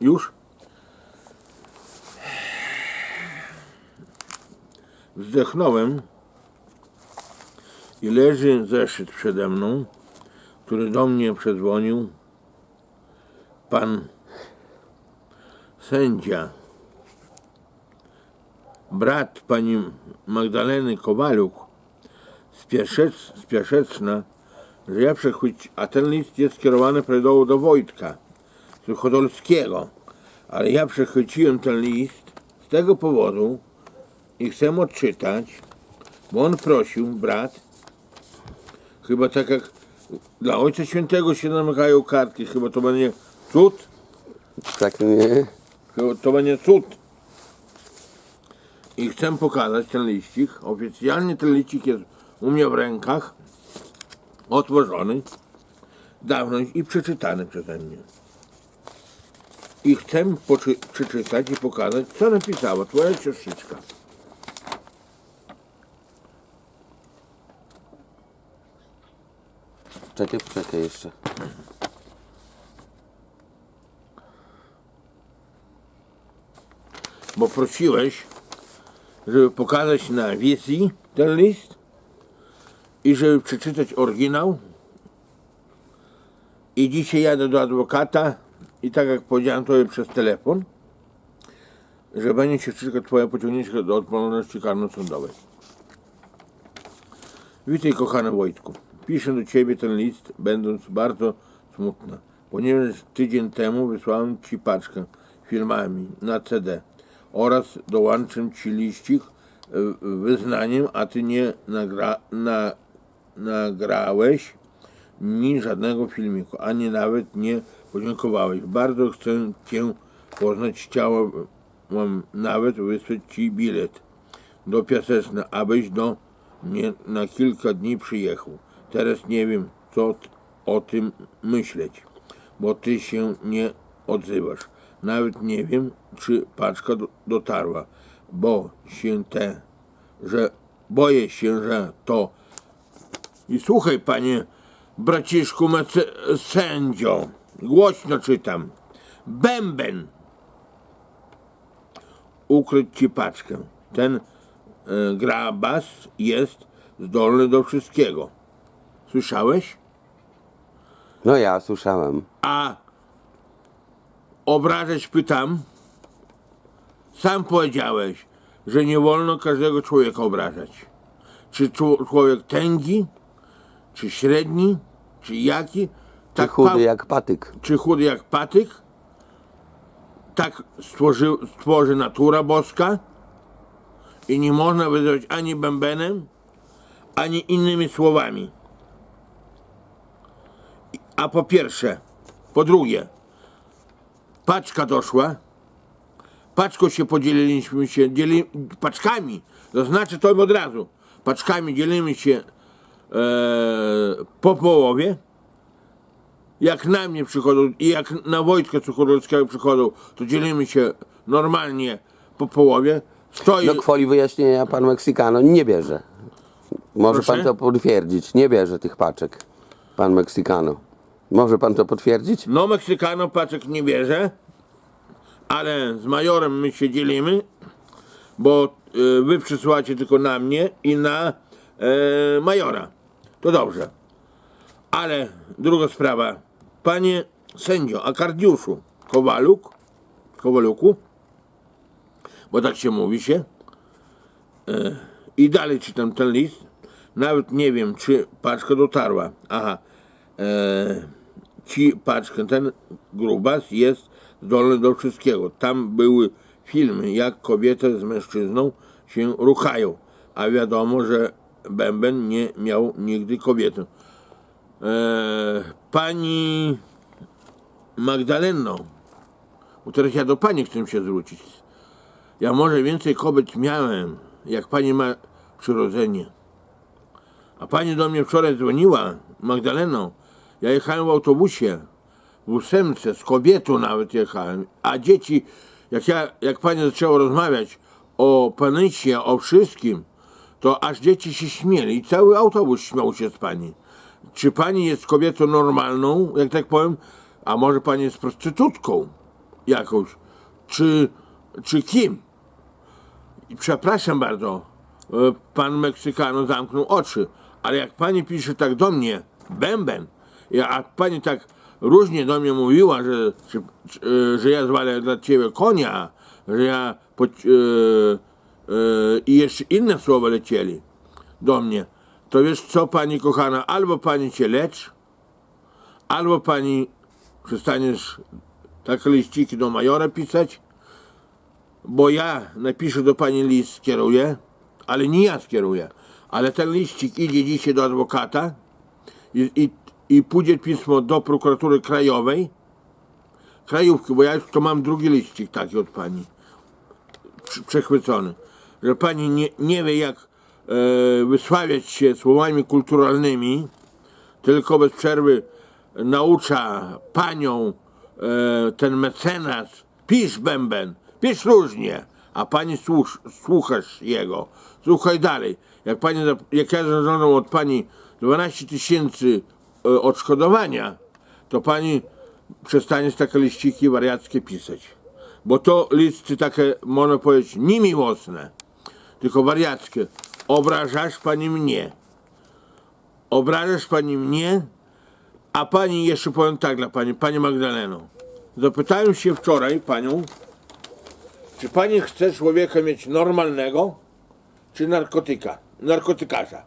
Już? Wzdechnąłem i leży zeszyt przede mną, który do mnie przedzwonił pan sędzia, brat pani Magdaleny Kowaluk z, Pieszec, z że ja przechwyci, a ten list jest skierowany prawidłowo do Wojtka z Chodolskiego, ale ja przechwyciłem ten list z tego powodu i chcę odczytać, bo on prosił, brat, chyba tak jak dla Ojca Świętego się namykają kartki, chyba to będzie cud, Tak nie. Chyba to będzie cud. I chcę pokazać ten liścik. Oficjalnie ten liścik jest u mnie w rękach, otworzony, dawno i przeczytany przeze mnie. I chcę przeczytać i pokazać, co napisała twoja siostrzyczka. Czekaj, poczekaj jeszcze. Bo prosiłeś, żeby pokazać na wizji ten list i żeby przeczytać oryginał. I dzisiaj jadę do adwokata i tak jak powiedziałem tobie przez telefon, że będzie się wszystko twoje pociągnięcie do odpowiedzialności karno-sądowej. Witaj kochany Wojtku. Piszę do ciebie ten list, będąc bardzo smutna, ponieważ tydzień temu wysłałem ci paczkę filmami na CD oraz dołączę ci liścik e, wyznaniem, a ty nie nagra, na, nagrałeś mi żadnego filmiku, ani nawet nie podziękowałeś. Bardzo chcę cię poznać, chciałam nawet wysłać ci bilet do Piaseczna, abyś do mnie na kilka dni przyjechał. Teraz nie wiem, co o tym myśleć, bo ty się nie odzywasz. Nawet nie wiem, czy paczka do, dotarła, bo się te, że boję się, że to. I słuchaj, panie braciszku sędzio, głośno czytam. Bęben ukryć ci paczkę. Ten e, grabas jest zdolny do wszystkiego. Słyszałeś? No ja słyszałem. A obrażać pytam. Sam powiedziałeś, że nie wolno każdego człowieka obrażać. Czy czło- człowiek tęgi, czy średni, czy jaki, tak chudy jak patyk. czy chudy jak patyk, tak stworzy, stworzy natura boska i nie można wyzywać ani bębenem, ani innymi słowami. A po pierwsze, po drugie, paczka doszła, paczką się podzieliliśmy się, dzieli, paczkami, zaznaczę to od razu, paczkami dzielimy się e, po połowie, jak na mnie przychodzą i jak na Wojtka Cuchodolskiego przychodzą, to dzielimy się normalnie po połowie. Stoi, No kwoli wyjaśnienia pan Meksykano nie bierze. Może Proszę? pan to potwierdzić. Nie bierze tych paczek. Pan Meksykano. Może pan to potwierdzić? no Meksykano paczek nie bierze, ale z majorem my się dzielimy, bo y, wy przysyłacie tylko na mnie i na e, majora. To dobrze. Ale druga sprawa. Panie sędzio, Akardiuszu Kowaluk, Kowaluku, bo tak się mówi się, e, i dalej czytam ten list, nawet nie wiem, czy paczka dotarła. Aha, e, ci paczkę, ten grubas jest zdolny do wszystkiego. Tam były filmy, jak kobiety z mężczyzną się ruchają, a wiadomo, że Bęben nie miał nigdy kobiety. E, pani Magdaleno, bo teraz ja do pani chcę się zwrócić. Ja może więcej kobiet miałem, jak pani ma przyrodzenie. A pani do mnie wczoraj dzwoniła, Magdaleno. Ja jechałem w autobusie, w ósemce, z kobietą nawet jechałem. A dzieci, jak, ja, jak pani zaczęła rozmawiać o panycie, o wszystkim, to aż dzieci się śmieli i cały autobus śmiał się z pani. Czy pani jest kobietą normalną, jak tak powiem, a może pani jest prostytutką? jakąś, czy, czy kim. I przepraszam bardzo, e, pan Meksykano zamknął oczy, ale jak pani pisze tak do mnie, bęben, a pani tak różnie do mnie mówiła, że, czy, czy, e, że ja zwalę dla ciebie konia, że ja e, i jeszcze inne słowa lecieli do mnie, to wiesz co pani kochana, albo pani się lecz, albo pani przestaniesz takie liściki do majora pisać, bo ja napiszę do pani list, skieruję, ale nie ja skieruję, ale ten liścik idzie dzisiaj do adwokata i, i, i pójdzie pismo do prokuratury krajowej, krajówki, bo ja już to mam drugi liścik taki od pani, przechwycony, że pani nie, nie wie jak wysławiać się słowami kulturalnymi, tylko bez przerwy naucza panią e, ten mecenas, pisz bęben, pisz różnie, a pani słuch, słuchasz jego, słuchaj dalej. Jak, pani, jak ja zażądam od pani 12 tysięcy e, odszkodowania, to pani przestanie takie liściki wariackie pisać. Bo to listy takie, można powiedzieć, nie miłosne, tylko wariackie. Obrażasz pani mnie. Obrażasz pani mnie, a pani jeszcze powiem tak dla pani, pani Magdaleno. Zapytałem się wczoraj panią, czy pani chce człowieka mieć normalnego, czy narkotyka, narkotykarza.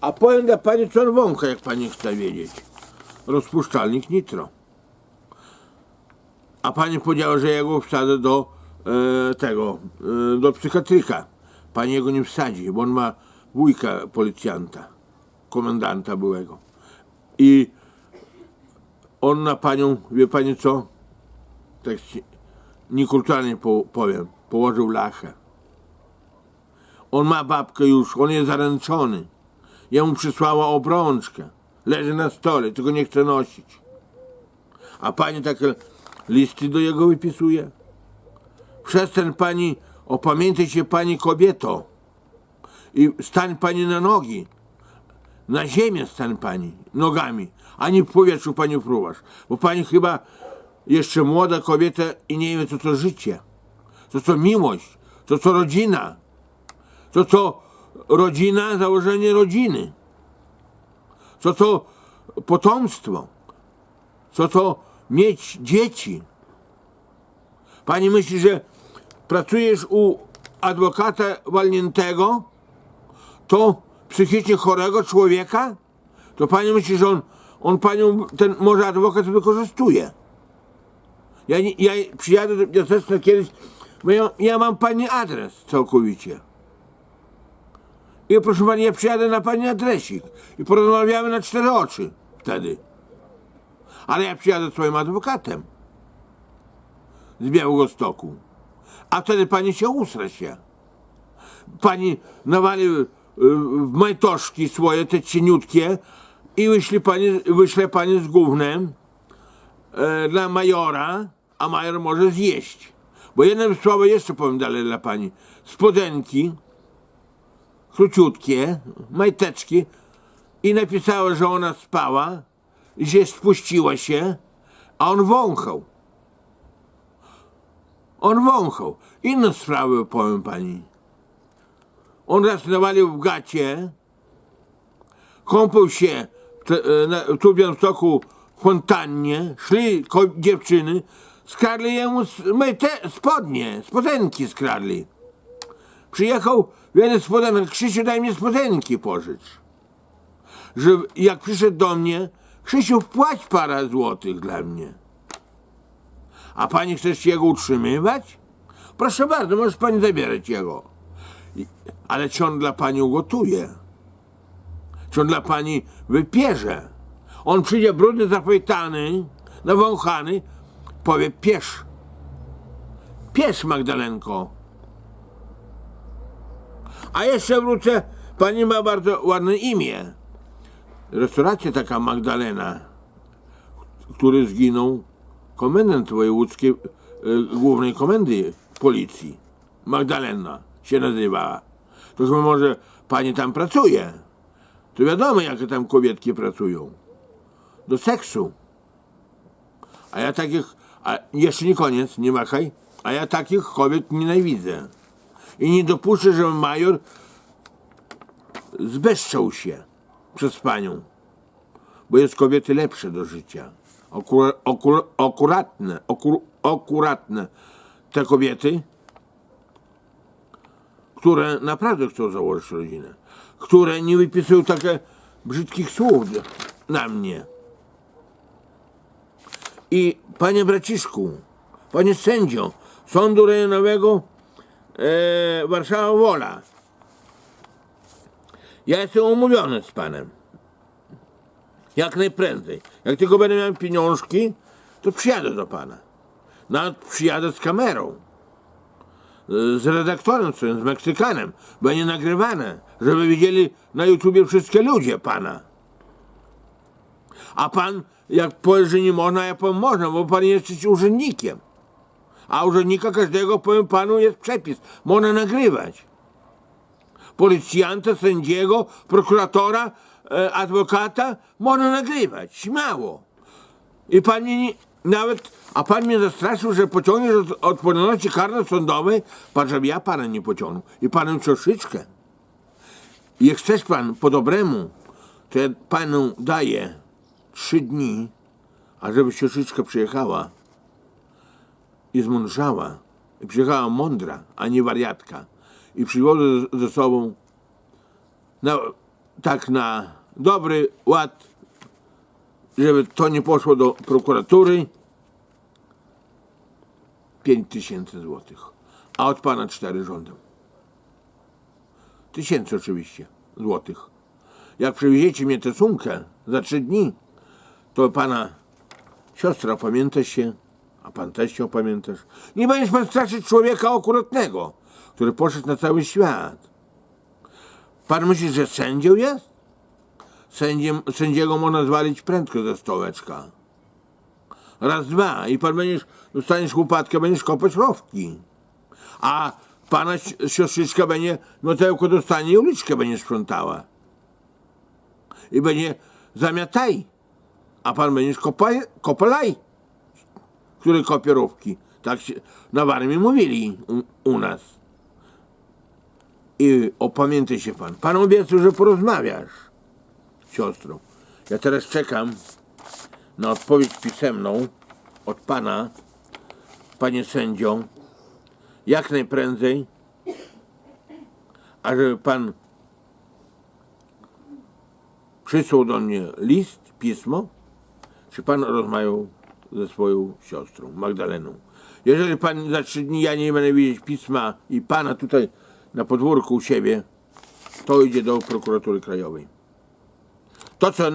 A powiem dla pani, wącha, jak pani chce wiedzieć. Rozpuszczalnik nitro. A pani powiedziała, że ja go wsadzę do e, tego, e, do psychiatryka. Pani jego nie wsadzi, bo on ma wujka policjanta, komendanta byłego. I on na panią, wie pani co? Tak niekulturalnie po, powiem, położył lachę. On ma babkę już, on jest zaręczony. Ja mu przysłała obrączkę. Leży na stole, tylko nie chce nosić. A pani takie listy do jego wypisuje? Przestań pani, opamiętaj się pani kobieto. I stań pani na nogi. Na ziemię stań pani, nogami, a nie w powietrzu pani fruwasz. Bo pani chyba jeszcze młoda kobieta i nie wie, co to życie. Co to miłość, co to rodzina. Co to rodzina, założenie rodziny. Co to potomstwo. Co to mieć dzieci. Pani myśli, że pracujesz u adwokata walniętego, to psychicznie chorego człowieka, to pani myśli, że on, on panią, ten może adwokat wykorzystuje. Ja, ja przyjadę do Piaseczna kiedyś, bo ja, ja mam pani adres całkowicie. I proszę pani, ja przyjadę na pani adresik i porozmawiamy na cztery oczy wtedy. Ale ja przyjadę swoim adwokatem z Białegostoku. A wtedy pani się usra się. Pani nawali y, majtoszki swoje, te cieniutkie i wyśle pani, wyśle pani z gównem e, dla majora, a major może zjeść. Bo jednym słowem jeszcze powiem dalej dla pani. Spodenki, króciutkie, majteczki i napisała, że ona spała się spuściła się, a on wąchał. On wąchał. Inne sprawy powiem pani. On raz nawalił w gacie, kąpał się w e, na, tu w Białymstoku w fontannie, szli dziewczyny, skradli jemu te spodnie, spodenki skradli. Przyjechał jeden spodenek, Krzysiu daj mnie spodenki pożycz. Że jak przyszedł do mnie, Krzysiu wpłać parę złotych dla mnie. A pani chcesz jego utrzymywać? Proszę bardzo, możesz pani zabierać jego. Ale czy on dla pani ugotuje? Czy on dla pani wypierze? On przyjdzie brudny, zapytany, nawąchany, powie piesz. Piesz, Magdalenko. A jeszcze wrócę, pani ma bardzo ładne imię. Restauracja taka Magdalena, który zginął komendant wojewódzkiej e, głównej komendy policji. Magdalena się nazywała. To chyba może pani tam pracuje. To wiadomo, jakie tam kobietki pracują. Do seksu. A ja takich, a jeszcze nie koniec, nie machaj, a ja takich kobiet nienawidzę. I nie dopuszczę, żeby major zbezczał się przez panią, bo jest kobiety lepsze do życia. Okur, okur, akuratne, okur, akuratne te kobiety, które naprawdę chcą założyć rodzinę, które nie wypisują takie brzydkich słów na mnie. I panie braciszku, panie sędzio Sądu Rejonowego e, Warszawa Wola, ja jestem umówiony z panem. Jak najprędzej. Jak tylko będę miał pieniążki, to przyjadę do pana. Nawet przyjadę z kamerą. Z redaktorem z Meksykanem. Będzie nagrywane, żeby widzieli na YouTubie wszystkie ludzie pana. A pan, jak powie, że nie można, ja powiem można, bo pan jest urzędnikiem. A urzędnika każdego, powiem panu, jest przepis. Można nagrywać policjanta, sędziego, prokuratora, e, adwokata można nagrywać, śmiało. I pan mnie nie, nawet, a pan mnie zastraszył, że pociągniesz od odpowiedzialności karnej sądowej, pan, żeby ja pana nie pociągnął. I panem troszeczkę. Jak chcesz pan po dobremu, to ja panu daję trzy dni, a żeby troszeczkę przyjechała i zmądrzała. I przyjechała mądra, a nie wariatka. I przywożę ze sobą na, tak na dobry ład, żeby to nie poszło do prokuratury. 5 tysięcy złotych. A od pana cztery żądam. Tysięcy oczywiście złotych. Jak przywieziecie mnie tę sumkę za trzy dni, to pana siostra opamięta się, a pan też się opamiętasz. Nie będziesz pan straszyć człowieka akuratnego, który poszedł na cały świat. Pan myśli, że sędzią jest? Sędziem, sędziego można zwalić prędko ze stołeczka. Raz, dwa i pan będziesz, dostaniesz łopatkę, będziesz kopać rowki. A pana si- siostrzyczka będzie miotełko dostanie i uliczkę będzie sprzątała. I będzie zamiataj. A pan będziesz kopaj, kopalaj, który kopie rowki. Tak się na Warmii mówili u, u nas. I opamiętaj się pan. Pan obiecał, że porozmawiasz z siostrą. Ja teraz czekam na odpowiedź pisemną od pana, panie sędzio, jak najprędzej, ażeby pan przysłał do mnie list, pismo, czy pan rozmawiał ze swoją siostrą, Magdaleną. Jeżeli pan za trzy dni ja nie będę widzieć pisma i pana tutaj na podwórku u siebie, to idzie do prokuratury krajowej. To, co